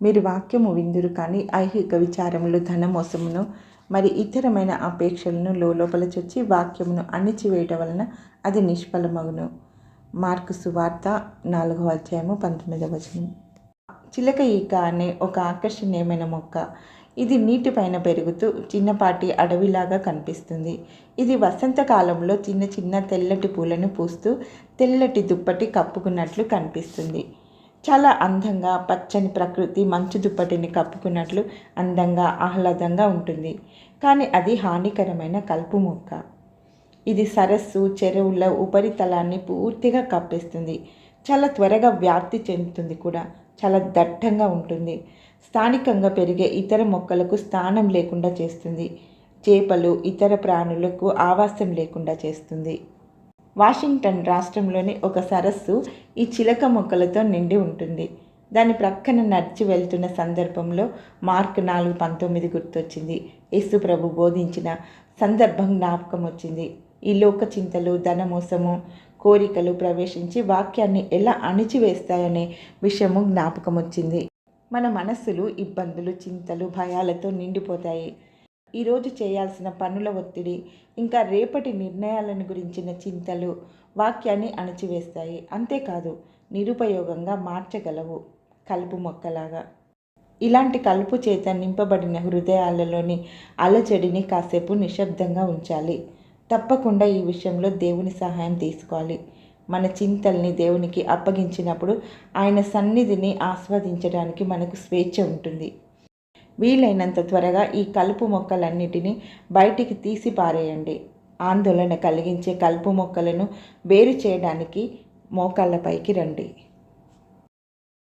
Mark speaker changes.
Speaker 1: మీరు వాక్యము విందురు కానీ ఐహిక విచారములు ధనమోసమును మరి ఇతరమైన అపేక్షలను లోపల చొచ్చి వాక్యమును అణిచివేయటం వలన అది నిష్ఫలమగును. మార్కు సువార్త నాలుగవ అధ్యాయము పంతొమ్మిదవ వచనం. చిలక ఈక అనే ఒక ఆకర్షణీయమైన మొక్క. ఇది నీటిపైన పెరుగుతూ చిన్నపాటి అడవిలాగా కనిపిస్తుంది. ఇది వసంతకాలంలో చిన్న చిన్న తెల్లటి పూలను పూస్తూ తెల్లటి దుప్పటి కప్పుకున్నట్లు కనిపిస్తుంది. చాలా అందంగా పచ్చని ప్రకృతి మంచు దుప్పటిని కప్పుకున్నట్లు అందంగా ఆహ్లాదంగా ఉంటుంది. కానీ అది హానికరమైన కలుపు మొక్క ఇది సరస్సు చెరువుల ఉపరితలాన్ని పూర్తిగా కప్పేస్తుంది. చాలా త్వరగా వ్యాప్తి చెందుతుంది కూడా. చాలా దట్టంగా ఉంటుంది. స్థానికంగా పెరిగే ఇతర మొక్కలకు స్థానం లేకుండా చేస్తుంది. చేపలు ఇతర ప్రాణులకు ఆవాసం లేకుండా చేస్తుంది. వాషింగ్టన్ రాష్ట్రంలోని ఒక సరస్సు ఈ చిలక మొక్కలతో నిండి ఉంటుంది. దాని ప్రక్కన నడిచి వెళ్తున్న సందర్భంలో మార్క్ నాలుగు పంతొమ్మిది గుర్తొచ్చింది. యేసు ప్రభు బోధించిన సందర్భం జ్ఞాపకం వచ్చింది ఈ లోక చింతలు ధనమోసము కోరికలు ప్రవేశించి వాక్యాన్ని ఎలా అణిచివేస్తాయనే విషయము జ్ఞాపకం వచ్చింది మన మనస్సులు ఇబ్బందులు చింతలు భయాలతో నిండిపోతాయి. ఈరోజు చేయాల్సిన పనుల ఒత్తిడి ఇంకా రేపటి నిర్ణయాలను గురించిన చింతలు వాక్యాన్ని అణచివేస్తాయి. అంతేకాదు నిరుపయోగంగా మార్చగలవు కలుపు మొక్కలాగా. ఇలాంటి కలుపు చేత నింపబడిన హృదయాలలోని అలజడిని కాసేపు నిశ్శబ్దంగా ఉంచాలి. తప్పకుండా ఈ విషయంలో దేవుని సహాయం తీసుకోవాలి. మన చింతల్ని దేవునికి అప్పగించినప్పుడు ఆయన సన్నిధిని ఆస్వాదించడానికి మనకు స్వేచ్ఛ ఉంటుంది. వీలైనంత త్వరగా ఈ కలుపు మొక్కలన్నిటినీ బయటికి తీసి పారేయండి. ఆందోళన కలిగించే కలుపు మొక్కలను వేరు చేయడానికి మోకాళ్ళపైకి రండి.